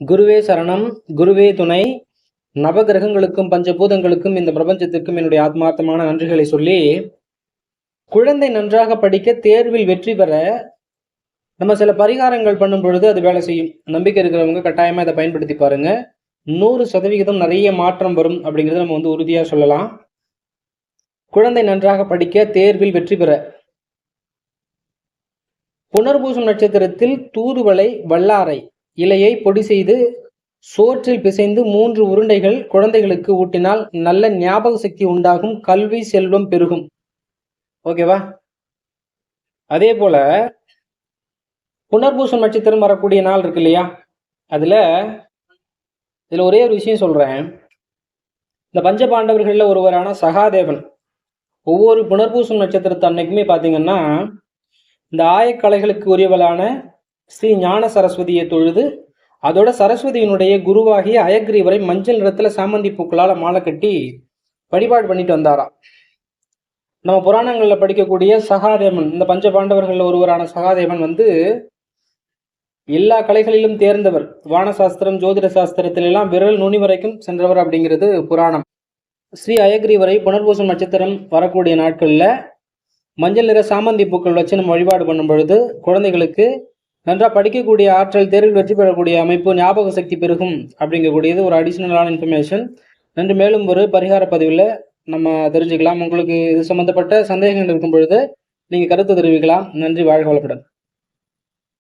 குருவே சரணம் குருவே துணை. நவகிரகங்களுக்கும் பஞ்சபூதங்களுக்கும் இந்த பிரபஞ்சத்திற்கும் என்னுடைய ஆத்மார்த்தமான நன்றிகளை சொல்லி குழந்தை நன்றாக படிக்க தேர்வில் வெற்றி பெற நம்ம சில பரிகாரங்கள் பண்ணும் பொழுது அது வேலை செய்யும். நம்பிக்கை இருக்கிறவங்க கட்டாயமா இதை பயன்படுத்தி பாருங்க. நூறு சதவிகிதம் நிறைய மாற்றம் வரும் அப்படிங்கிறத நம்ம வந்து உறுதியா சொல்லலாம். குழந்தை நன்றாக படிக்க தேர்வில் வெற்றி பெற. புனர்பூசம் நட்சத்திரத்தில் தூதுவளை வல்லாரை. இலையை பொடி செய்து சோற்றில் பிசைந்து மூன்று உருண்டைகள் குழந்தைகளுக்கு ஊட்டினால் நல்ல ஞாபக சக்தி உண்டாகும் கல்வி செல்வம் பெருகும். ஓகேவா அதே போல புனர்பூசம் நட்சத்திரம் வரக்கூடிய நாள் இருக்கு இல்லையா? அதுல இதுல ஒரே ஒரு விஷயம் சொல்றேன். இந்த பஞ்ச பாண்டவர்கள்ல ஒருவரான சகாதேவன் ஒவ்வொரு புனர்பூசம் நட்சத்திரத்து அன்னைக்குமே பாத்தீங்கன்னா இந்த ஆயக்கலைகளுக்கு உரியவளான ஸ்ரீ ஞான சரஸ்வதியை தொழுது அதோட சரஸ்வதியினுடைய குருவாகிய அயக்ரீவரை மஞ்சள் நிறத்துல சாமந்தி பூக்களால் மாலை கட்டி வழிபாடு பண்ணிட்டு வந்தாராம் நம்ம புராணங்களில் படிக்கக்கூடிய சகாதேவன் இந்த பஞ்ச பாண்டவர்களில் ஒருவரான சகாதேவன் வந்து எல்லா கலைகளிலும் தேர்ந்தவர். வானசாஸ்திரம் ஜோதிட சாஸ்திரத்திலெல்லாம் விரல் நுனி வரைக்கும் சென்றவர் அப்படிங்கிறது புராணம். ஸ்ரீ அயக்ரீவரை புனர்பூசம் நட்சத்திரம் வரக்கூடிய நாட்களில் மஞ்சள் நிற சாமந்தி பூக்கள் வச்சு நம்ம வழிபாடு பண்ணும் பொழுது குழந்தைகளுக்கு நன்றாக படிக்கக்கூடிய ஆற்றல் தேர்வில் வெற்றி பெறக்கூடிய அமைப்பு ஞாபக சக்தி பெருகும் அப்படிங்கக்கூடியது ஒரு அடிஷ்னலான இன்ஃபர்மேஷன் நன்று. மேலும் ஒரு பரிகார பதிவில் நம்ம தெரிஞ்சுக்கலாம். உங்களுக்கு இது சம்மந்தப்பட்ட சந்தேகங்கள் இருக்கும் பொழுது நீங்கள் கருத்து தெரிவிக்கலாம். நன்றி. வாழ்க வளப்படன்